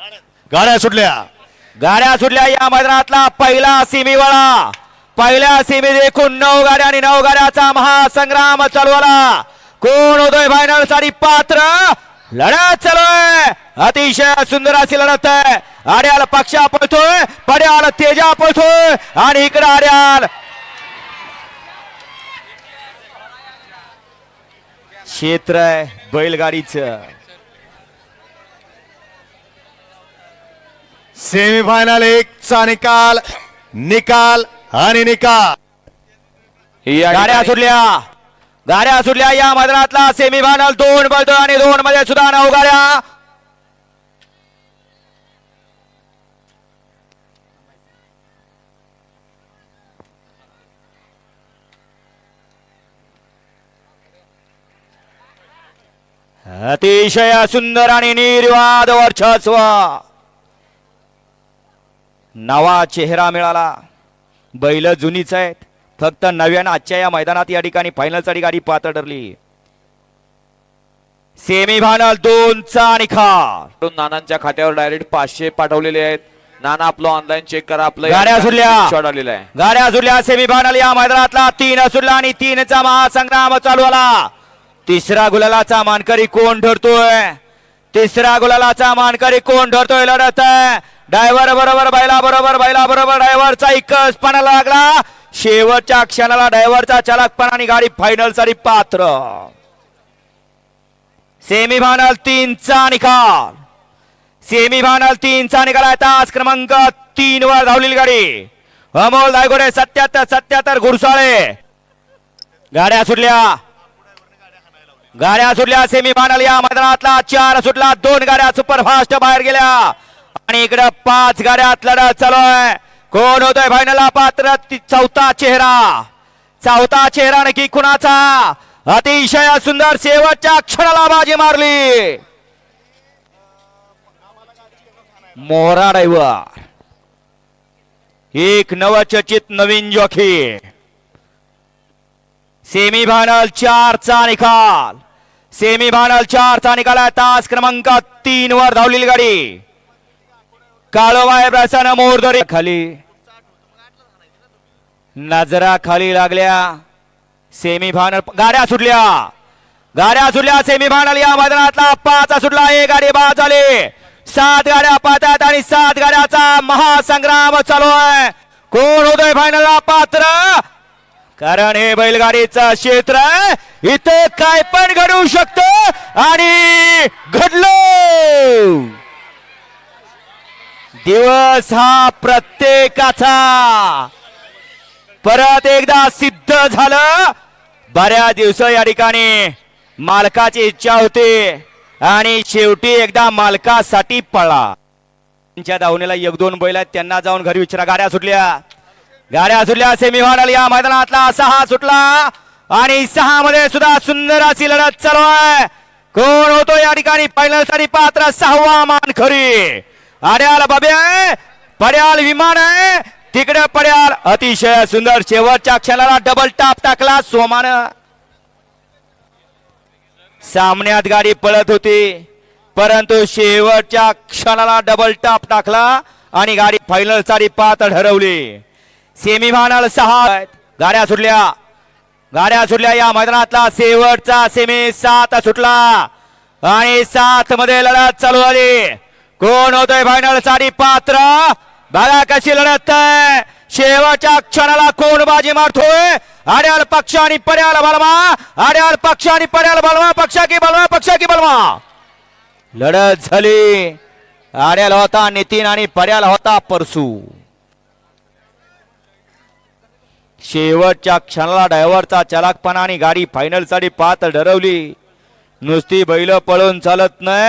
गाड्या सुटल्या. गाड्या सुटल्या या मैदानातला पहिला सीमेवाळा पहिल्या सीमेत एकूण नऊ गाड्या आणि नऊ गाड्याचा महासंग्राम चालू आला. कोण होतोय फायनलसाठी पात्र? लढत चालू आहे. अतिशय सुंदर अशी लढत आहे. आर्याल पक्षा पळतोय. पड्याल तेजा पळतोय. आणि इकडे आर्याल क्षेत्र आहे बैलगाडीचं. सेमीफायनल एक चा निकाल निकाल आणि निकाल. या गाड्या सुटल्या. गाड्या सुटल्या या मैदानातला. सेमीफायनल दोन पळतोय आणि दोन मध्ये सुद्धा नऊ गाड्या. अतिशय सुंदर आणि निर्वाद वर्चस्व. नवा चेहरा मिळाला. बैल जुनीच आहेत. फक्त नव्यानं आजच्या या मैदानात या ठिकाणी फायनलसाठी गाडी पात्र ठरली. सेमीफायनल दोनचा निकाल वरून नानांच्या खात्यावर डायरेक्ट पाचशे पाठवलेले आहेत. नाना आपलं ऑनलाईन चेक करा आपलं गाड्या सुटल्या. screenshot आलेला आहे. गाड्या सुटल्या. सेमीफायनल या मैदानातला तीन सुटला आणि तीनचा महासंग्राम चालू आला. तिसरा गुलालाचा मानकरी कोण ठरतोय? तिसरा गुलालाचा मानकरी कोण ठरतोय? लढत डायव्हर बरोबर बैला बरोबर बैला बरोबर डायव्हरचा एकच पणाला लागला. शेवटच्या क्षणाला ड्रायव्हरचा आणि गाडी फायनलसाठी पात्र. सेमीफायनल तीनचा निकाल. सेमी फायनल तीनचा निकाल आहे. तास क्रमांक तीन वर धावलेली गाडी. अमोल दायगोडे सत्याहत्तर सत्याहत्तर घुरसाळे गाड्या सुटल्या. गाड्या सुटल्या. सेमीफायनल या मैदानातला चार सुटला. दोन गाड्या सुपरफास्ट बाहेर गेल्या. आणि इकडं पाच गाड्यात लढत चालू आहे. कोण होतोय फायनलला पात्र चौथा चेहरा. चौथा चेहरा नक्की कुणाचा? अतिशय सुंदर शेवटच्या क्षणाला बाजी मारली. मोरा ड्रायव्हर. एक नवचचित नवीन जॉकी. सेमीफायनल चारचा निकाल. सेमीफायनल चारचा निकाल आहे. तास क्रमांक तीन वर धावलेली गाडी. काळोबाई प्रसन्न मोरदरी. खाली. नजरा खाली लागल्या. सेमी फायनल गाड्या सुटल्या. गाड्या सुटल्या सेमीफायनल या मैदानातला पाच सुटला एक गाडी बाद झाली. सात गाड्या पाहतात आणि सात गाड्याचा महासंग्राम चालू आहे. कोण होतोय फायनलला पात्र. कारण हे बैलगाडीचं क्षेत्र इथे काय पण घडू शकतो आणि घड दिवस हा प्रत्येकाचा. परत एकदा सिद्ध झालं. बऱ्याच दिवस या ठिकाणी मालकाची इच्छा होती आणि शेवटी एकदा मालकासाठी पळा. त्यांच्या दावणीला एक दोन बैल आहेत त्यांना जाऊन घरी विचारा गाड्या सुटल्या. गाड्या सुटल्या सेमीफायनल या मैदानातला सहा सुटला आणि सहा मध्ये सुद्धा सुंदर अशी लढत चालू आहे. कोण होतो या ठिकाणी? फायनलसाठी पात्र सहावा मान खरी. आड्याल बाबे पड्याल विमान आहे. तिकडे पड्याल अतिशय सुंदर. शेवटच्या क्षणाला डबल टाप टाकला सोमान. सामन्यात गाडी पळत होती. परंतु शेवटच्या क्षणाला डबल टाप टाकला आणि गाडी फायनल साडी पात्र ठरवली सेमी फायनल सहा गाड्या सुटल्या. गाड्या सुटल्या या मैदानातला शेवटचा सेमी सात सुटला. आणि सात मध्ये लढत चालू झाली. कोण होतोय फायनल साडी पात्र? बघा कशी लढत आहे? शेवटच्या क्षणाला कोण बाजी मारतोय? आड्याल पक्ष आणि पर्याल बलवा आड्याल पक्ष आणि पर्याल बलवा पक्षा की बलवा पक्षा की बलवा लढत झाली. आड्याल होता नितीन आणि पर्याल होता परसू. शेवटच्या क्षणाला ड्रायव्हरचा चलाकपणा आणि गाडी फायनलसाठी पात्र ठरवली. नुसती बैल पळून चालत नाही.